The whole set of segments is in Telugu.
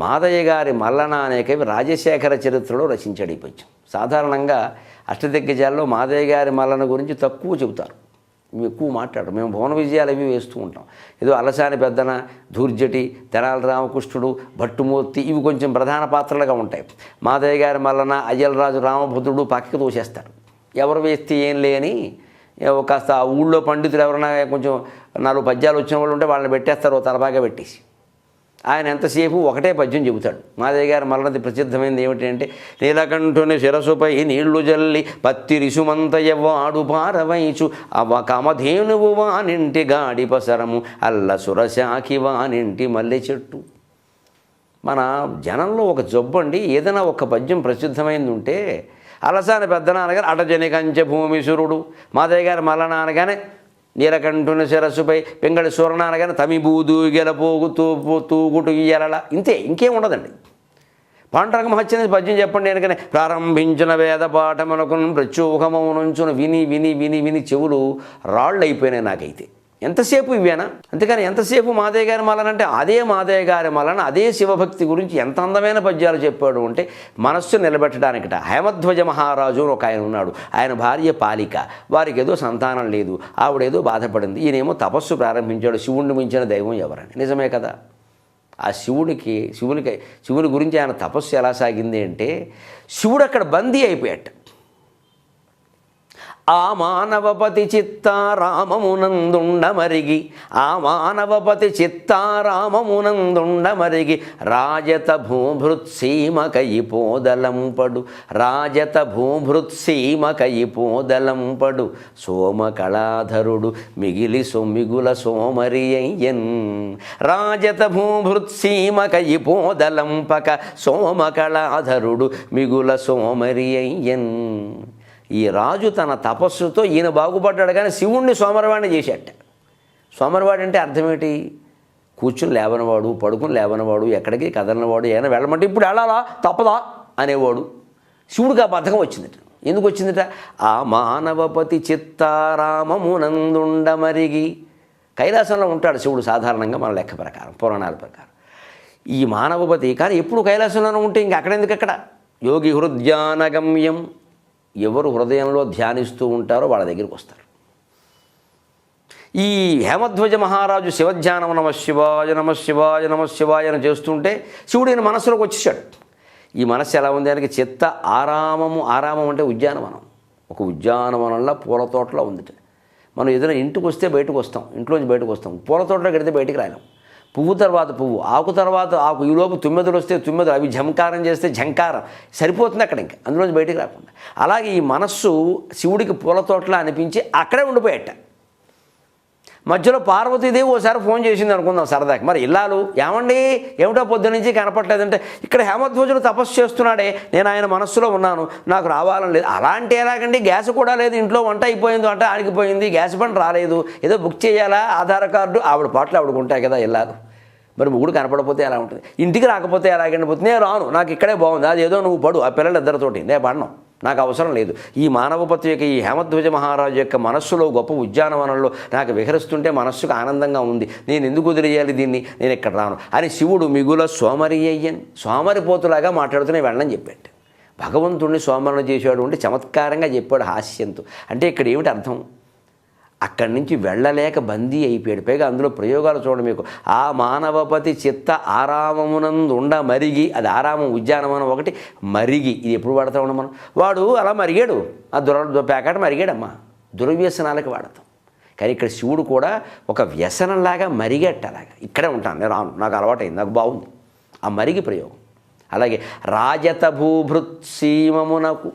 మాదయ్య గారి మల్లన అనే కవి రాజశేఖర చరిత్రలో రచించాడు ఈ పద్యం. సాధారణంగా అష్టదిగ్గజాల్లో మాదయ్య గారి మల్లన గురించి తక్కువ చెబుతారు. మేము ఎక్కువ మాట్లాడు మేము భువన విజయాలు అవి వేస్తూ ఉంటాం. ఏదో అలసాని పెద్దన ధూర్జటి తెనాల రామకృష్ణుడు భట్టుమూర్తి ఇవి కొంచెం ప్రధాన పాత్రలుగా ఉంటాయి. మాదయ్య గారి మల్లన అయ్యలరాజు రామభద్రుడు పక్కకి తోసేస్తారు. ఎవరు వేస్తే ఏం లేని కాస్త ఆ ఊళ్ళో పండితులు ఎవరైనా కొంచెం నాలుగు పద్యాలు వచ్చిన వాళ్ళు ఉంటే వాళ్ళని పెట్టేస్తారు తలబాగా పెట్టేసి. ఆయన ఎంతసేపు ఒకటే పద్యం చెబుతాడు. మాదయ్య గారి మరణది ప్రసిద్ధమైనది ఏమిటంటే నీలకంఠుని శిరసుపై నీళ్ళు జల్లి పత్తి రిసుమంతయవాడు పారవైచు అవ కమధేనువు వానింటి గాడి పసరము అల్ల సురశాకి వానింటి మల్లె చెట్టు. మన జనంలో ఒక జబ్బండి ఏదైనా ఒక పద్యం ప్రసిద్ధమైంది ఉంటే అలసాని పెద్దన అనగానే అటజని కంచె భూమిసురుడు మాదయ్య గారి మల్లన నీలకంఠుని శిరస్సుపై పింగళి సూరణ తమిబూదు గెలపోగు తూపు తూగుటు ఇయ్యలల ఇంతే ఇంకేం ఉండదండి. పాండరంగ మహత్యని పద్యం చెప్పండి ఎందుకని ప్రారంభించిన వేద పాఠమునకు ప్రత్యూహమౌనుంచును విని విని విని విని చెవులు రాళ్ళు అయిపోయినాయి నాకైతే. ఎంతసేపు ఇవేనా అంతేకాని ఎంతసేపు మాదయ్య గారి మాలనంటే అంటే అదే మాదయ్య గారి మలన అదే శివభక్తి గురించి ఎంత అందమైన పద్యాలు చెప్పాడు అంటే మనస్సు నిలబెట్టడానికట. హేమధ్వజ మహారాజు అని ఒక ఆయన ఉన్నాడు. ఆయన భార్య పాలిక. వారికి ఏదో సంతానం లేదు. ఆవిడేదో బాధపడింది. ఈయనేమో తపస్సు ప్రారంభించాడు. శివుణ్ణి మించిన దైవం ఎవరని. నిజమే కదా? ఆ శివుడికి శివునికి శివుని గురించి ఆయన తపస్సు ఎలా సాగింది అంటే శివుడు అక్కడ బందీ అయిపోయాట. ఆ మానవపతి చిత్తారామమునందుండ మరిగి ఆ మానవపతి చిత్తారామమునందుండమరిగి రాజత భూభృత్సీమకయి పోదలంపడు రాజత భూభృత్సీమకయి పోదలంపడు సోమకళాధరుడు మిగిలి సొమ్మిగుల సోమరి అయ్యన్ రాజత భూభృత్సీమకయి పోదలంపక సోమకళాధరుడు మిగుల సోమరి అయ్యన్ ఈ రాజు తన తపస్సుతో ఈయన బాగుపడ్డాడు కానీ శివుణ్ణి సోమరవాణి చేశాట సోమరవాడు అంటే అర్థం కూర్చుని లేవనవాడు పడుకుని లేవనవాడు ఎక్కడికి కదలనవాడు ఏమైనా వెళ్ళమంటే ఇప్పుడు వెళ్ళాలా? తప్పదా? అనేవాడు. శివుడికి ఆ బద్ధకం వచ్చిందట. ఎందుకు వచ్చిందట? ఆ మానవపతి చిత్తారామమునందుండ మరిగి. కైలాసంలో ఉంటాడు శివుడు సాధారణంగా మన లెక్క ప్రకారం పురాణాల ప్రకారం. ఈ మానవపతి కానీ ఎప్పుడు కైలాసంలోనే ఉంటే ఇంక అక్కడెందుకు అక్కడ యోగి హృద్యానగమ్యం. ఎవరు హృదయంలో ధ్యానిస్తూ ఉంటారో వాళ్ళ దగ్గరికి వస్తారు. ఈ హేమధ్వజ మహారాజు శివధ్యానం నమ శివాయ నమ శివాయ నమ శివాయ అని చేస్తుంటే శివుడు ఈయన మనసులోకి వచ్చేసాడు. ఈ మనస్సు ఎలా ఉంది ఆయనకి? చిత్త ఆరామము ఆరామం అంటే ఉద్యానవనం. ఒక ఉద్యానవనంలో పూల తోటలో ఉంది మనం ఏదైనా ఇంటికి వస్తే బయటకు వస్తాం. ఇంట్లోంచి బయటకు వస్తాం. పూల తోటలో కడితే బయటికి రాలేం. పువ్వు తర్వాత పువ్వు ఆకు తర్వాత ఆకు. ఈలోపు తుమ్మెదలు వస్తే తుమ్మెదలు అవి ఝంకారం చేస్తే ఝంకారం. సరిపోతుంది అక్కడ ఇంకా అందులోంచి బయటకు రాకుండా. అలాగే ఈ మనస్సు శివుడికి పూల తోటలా అనిపించి అక్కడే ఉండిపోయేట. మధ్యలో పార్వతీదేవి ఓసారి ఫోన్ చేసింది అనుకుందాం సరదాకి. మరి ఇల్లాలు ఏమండి? ఏమిటో పొద్దు నుంచి కనపట్లేదంటే ఇక్కడ హేమధ్వజుడు తపస్సు చేస్తున్నాడే నేను ఆయన మనస్సులో ఉన్నాను నాకు రావాలని లేదు. అలాంటి ఎలాగండి? గ్యాస్ కూడా లేదు ఇంట్లో వంట అయిపోయింది వంట ఆగిపోయింది గ్యాస్ బండ్ రాలేదు ఏదో బుక్ చేయాలా ఆధార్ కార్డు ఆవిడ పాటలు ఆవిడకు ఉంటాయి కదా ఇల్లాలు. మరి ముగ్గురు కనపడపోతే ఎలా ఉంటుంది? ఇంటికి రాకపోతే ఎలాగండి పోతే నేను రాను నాకు ఇక్కడే బాగుంది. అది ఏదో నువ్వు పడు ఆ పిల్లలు ఇద్దరితోటి. నేను పడను నాకు అవసరం లేదు. ఈ మానవపతి యొక్క ఈ హేమధ్వజ మహారాజు యొక్క మనస్సులో గొప్ప ఉద్యానవనంలో నాకు విహరిస్తుంటే మనస్సుకు ఆనందంగా ఉంది. నేను ఎందుకు వదిలేయాలి దీన్ని? నేను ఇక్కడ రాను. అని శివుడు మిగుల సోమరి అయ్యన్ సోమరిపోతులాగా మాట్లాడుతూనే వెళ్ళని చెప్పాడు. భగవంతుడిని సోమరణ చేశాడు అంటే చమత్కారంగా చెప్పాడు హాస్యంతో. అంటే ఇక్కడ ఏమిటి అర్థం? అక్కడి నుంచి వెళ్ళలేక బందీ అయిపోయాడు. పైగా అందులో ప్రయోగాలు చూడండి మీకు. ఆ మానవపతి చిత్త ఆరామమునందు ఉండ మరిగి అది ఆరామం ఉద్యానవనం ఒకటి మరిగి. ఇది ఎప్పుడు వాడతా ఉన్నాం మనం? వాడు అలా మరిగాడు. ఆ దుర ప్యాకెట్ మరిగాడమ్మా. దుర్వ్యసనాలకు వాడతాం. కానీ ఇక్కడ శివుడు కూడా ఒక వ్యసనంలాగా మరిగట్టలాగా ఇక్కడే ఉంటాను నేను. నాకు అలవాటైంది. నాకు బాగుంది. ఆ మరిగి ప్రయోగం. అలాగే రాజత భూభృత్ సీమమునకు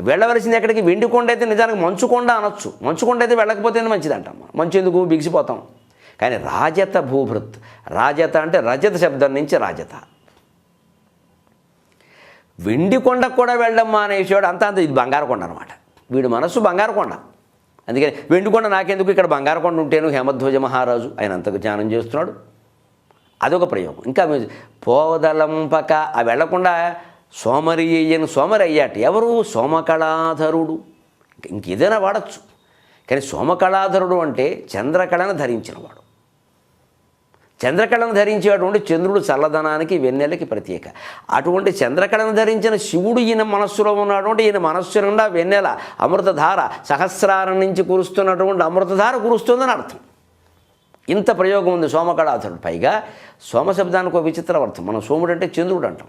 వెళ్ళవలసింది ఎక్కడికి? వెండికొండ అయితే నిజానికి మంచుకొండ అనొచ్చు. మంచుకొండ అయితే వెళ్ళకపోతేనే మంచిదంట మనం. మంచు ఎందుకు? బిగిసిపోతాం. కానీ రాజత భూభృత్. రాజత అంటే రజత శబ్దం నుంచి రాజత. వెండి కొండకు కూడా వెళ్ళడం మానేసాడు అంత అంత ఇది బంగారు కొండ అనమాట వీడి మనస్సు బంగారు కొండ. అందుకని వెండికొండ నాకెందుకు? ఇక్కడ బంగారు కొండ ఉంటేను హేమధ్వజ మహారాజు. ఆయన అంతకు ధ్యానం చేస్తున్నాడు. అదొక ప్రయోగం. ఇంకా పోదలంపక ఆ వెళ్ళకుండా సోమరి సోమరయ్యాట సోమరి ఎవరు? సోమకళాధరుడు. ఇంకేదైనా వాడచ్చు. కానీ సోమకళాధరుడు అంటే చంద్రకళను ధరించినవాడు. చంద్రకళను ధరించేటువంటి చంద్రుడు చల్లదనానికి వెన్నెలకి ప్రత్యేక. అటువంటి చంద్రకళను ధరించిన శివుడు ఈయన మనస్సులో ఉన్నటువంటి ఈయన మనస్సు నిండా వెన్నెల అమృతధార సహస్రారం నుంచి కురుస్తున్నటువంటి అమృతధార కురుస్తుందని అర్థం. ఇంత ప్రయోగం ఉంది సోమకళాధరుడు. పైగా సోమ శబ్దానికి ఒక విచిత్ర అర్థం. మనం సోముడు అంటే చంద్రుడు అంటాం.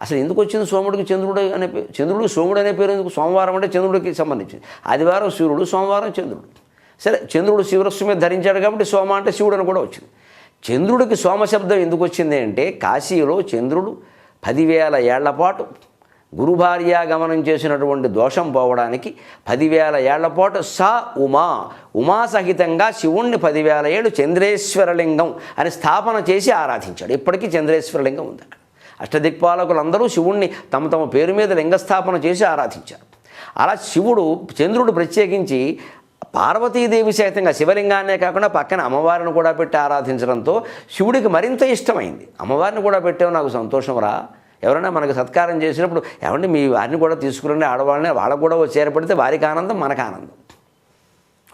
అసలు ఎందుకు వచ్చింది సోముడికి చంద్రుడు అనే పేరు చంద్రుడు సోముడు అనే పేరు ఎందుకు? సోమవారం అంటే చంద్రుడికి సంబంధించింది. ఆదివారం సూర్యుడు సోమవారం చంద్రుడు. సరే చంద్రుడు శివరస్సు మీద ధరించాడు కాబట్టి సోమ అంటే శివుడు అని కూడా వచ్చింది. చంద్రుడికి సోమశబ్దం ఎందుకు వచ్చింది అంటే కాశీలో చంద్రుడు పదివేల ఏళ్ళ పాటు గురుభార్యాగమనం చేసినటువంటి దోషం పోవడానికి పదివేల ఏళ్ళ పాటు స ఉమా ఉమా సహితంగా శివుణ్ణి పదివేల ఏళ్ళు చంద్రేశ్వరలింగం అని స్థాపన చేసి ఆరాధించాడు. ఇప్పటికీ చంద్రేశ్వరలింగం ఉంది అక్కడ. అష్టదిక్పాలకులందరూ శివుణ్ణి తమ తమ పేరు మీద లింగస్థాపన చేసి ఆరాధించారు. అలా శివుడు చంద్రుడు ప్రత్యేకించి పార్వతీదేవి సహితంగా శివలింగాన్నే కాకుండా పక్కన అమ్మవారిని కూడా పెట్టి ఆరాధించడంతో శివుడికి మరింత ఇష్టమైంది. అమ్మవారిని కూడా పెట్టావు నాకు సంతోషం రా. ఎవరైనా మనకు సత్కారం చేసినప్పుడు ఏమంటే మీ వారిని కూడా తీసుకురండి ఆడవాళ్ళని వాళ్ళకు కూడా చేరపడితే వారికి ఆనందం మనకు ఆనందం.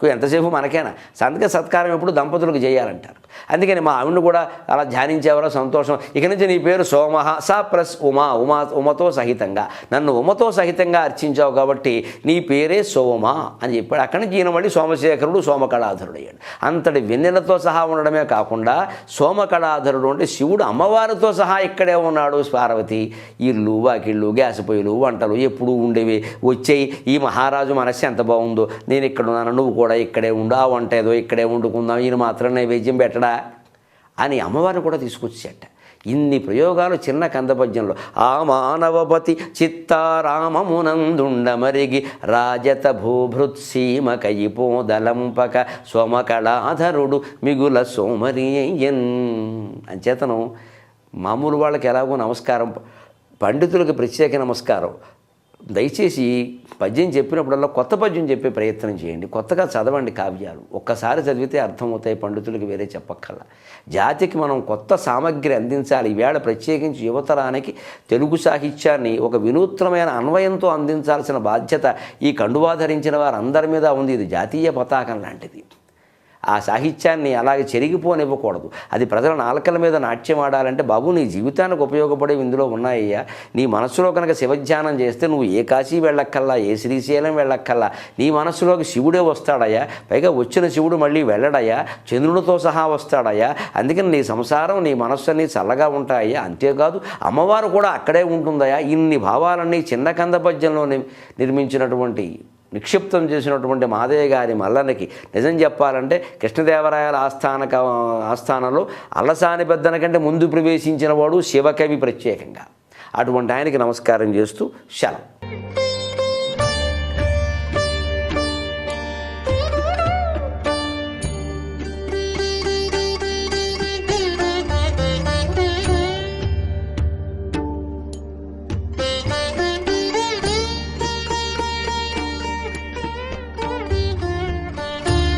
ఎంతసేపు మనకేనా? సంతక సత్కారం ఎప్పుడు దంపతులకు చేయాలంటారు. అందుకని మా ఆవిడని కూడా అలా ధ్యానించేవారో సంతోషం. ఇక నుంచి నీ పేరు సోమహ స ప్లస్ ఉమా ఉమా ఉమతో సహితంగా. నన్ను ఉమతో సహితంగా అర్చించావు కాబట్టి నీ పేరే సోమ అని చెప్పాడు. అక్కడి నుంచి ఈయన మళ్ళీ సోమశేఖరుడు సోమకళాధరుడు అయ్యాడు అంతటి వెన్నెలతో సహా ఉండడమే కాకుండా సోమకళాధరుడు అంటే శివుడు అమ్మవారితో సహా ఇక్కడే ఉన్నాడు పార్వతి. ఇల్లు వాకిళ్ళు గ్యాస్ పొయ్యిలు వంటలు ఎప్పుడూ ఉండేవి. వచ్చేయి ఈ మహారాజు మనస్సు ఎంత బాగుందో. నేను ఇక్కడ ఉన్నాను నువ్వు కూడా ఇక్కడే ఉండు ఏదో ఇక్కడే వండుకుందాం ఈయన మాత్రం నైవేద్యం పెట్టడా అని అమ్మవారిని కూడా తీసుకొచ్చేట. ఇన్ని ప్రయోగాలు చిన్న కందపద్యంలో. ఆ మానవపతి చిత్తారామమునందుండ మరిగి రాజత భూభృత్సీమ కయిపోదలంపక సోమకళాధరుడు మిగుల సోమరియన్ అంచేతను మామూలు వాళ్ళకి ఎలాగో నమస్కారం పండితులకు ప్రత్యేక నమస్కారం. దయచేసి పద్యం చెప్పినప్పుడల్లా కొత్త పద్యం చెప్పే ప్రయత్నం చేయండి. కొత్తగా చదవండి కావ్యాలు. ఒక్కసారి చదివితే అర్థమవుతాయి పండితులకు వేరే చెప్పక్కర్లా. జాతికి మనం కొత్త సామగ్రి అందించాలి. ఈవేళ ప్రత్యేకించి యువతరానికి తెలుగు సాహిత్యాన్ని ఒక వినూత్నమైన అన్వయంతో అందించాల్సిన బాధ్యత ఈ కండువా ధరించిన వారందరి మీద ఉంది. ఇది జాతీయ పతాకం లాంటిది. ఆ సాహిత్యాన్ని అలాగే చెరిగిపోనివ్వకూడదు. అది ప్రజల నాలుకల మీద నాట్యం ఆడాలంటే బాబు నీ జీవితానికి ఉపయోగపడేవి ఇందులో ఉన్నాయ్యా. నీ మనసులో కనుక శివధ్యానం చేస్తే నువ్వు ఏ కాశీ వెళ్ళక్కల్లా ఏ శ్రీశైలం వెళ్ళక్కల్లా నీ మనస్సులోకి శివుడే వస్తాడయ్యా. పైగా వచ్చిన శివుడు మళ్ళీ వెళ్ళడయ్యా. చంద్రుడితో సహా వస్తాడయ్యా. అందుకని నీ సంసారం నీ మనస్సు అన్నీ చల్లగా ఉంటాయ్యా. అంతేకాదు అమ్మవారు కూడా అక్కడే ఉంటుందయ్యా. ఇన్ని భావాలన్నీ చిన్న కంద పద్యంలో నిర్మించినటువంటి నిక్షిప్తం చేసినటువంటి మాదయ్య గారి మల్లనకి నిజం చెప్పాలంటే కృష్ణదేవరాయల ఆస్థాన క- ఆస్థానంలో అల్లసాని పెద్దన కంటే ముందు ప్రవేశించిన వాడు శివకవి ప్రత్యేకంగా. అటువంటి ఆయనకి నమస్కారం చేస్తూ శలం